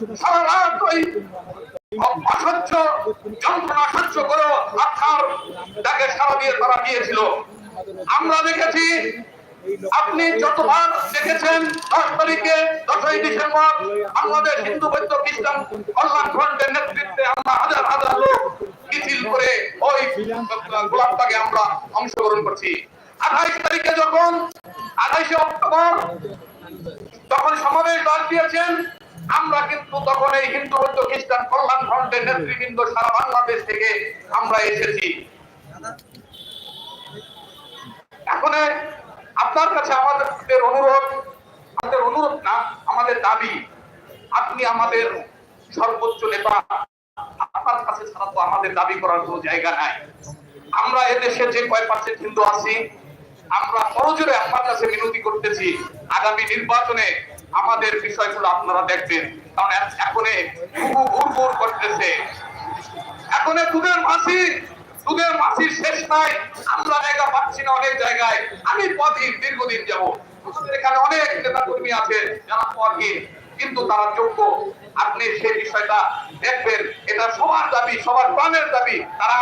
ওই আমরা দেখেছি, আপনি যতবার দেখেছেন, দশ তারিখে দশই ডিসেম্বর বাংলাদেশ হিন্দু, বৌদ্ধ, খ্রিস্টান কল্যাণ ফ্রন্টের নেতৃত্বে আমরা হাজার হাজার লোক মিছিল করে ওই গোলাপটাকে আমরা অংশগ্রহণ করছি। আঠাইশ তারিখে যখন, আঠাইশে অক্টোবর তখন সমাবেশ ডাক দিয়েছেন আমরা কিন্তু তখন এই হিন্দু, বৌদ্ধ, খ্রিস্টান, কল্যাণ ফ্রন্টের নেতৃবৃন্দ সারা বাংলাদেশ থেকে আমরা এসেছি। এখন আপনার কাছে আমাদের অনুরোধ আমাদের অনুরোধ না, আমাদের দাবি, আপনি আমাদের সর্বোচ্চ নেতা। আপনার কাছে ছাড়া তো আমাদের দাবি করার কোনো জায়গা নাই। আমরা এদেশে যে কয় পার্সেন্ট হিন্দু আছি, আমরা সহজরে আপনার কাছে মিনতি করতেছি, আগামী নির্বাচনে আমাদের বিষয়গুলো আপনারা দেখবেন। কারণ এখন ঘুর করতেছে। এখন দুধের মাসি দুধের মাসির শেষ নাই। আমরা জায়গা পাচ্ছি না অনেক জায়গায়। আমি পদহীন দীর্ঘদিন যাব। এখানে অনেক নেতা কর্মী আছে, যারা পদহীন কিন্তু তারা যোগ্য। আপনি সেই বিষয়টা দেখবেন। এটা সবার দাবি, সবার প্রাণের দাবি। তারা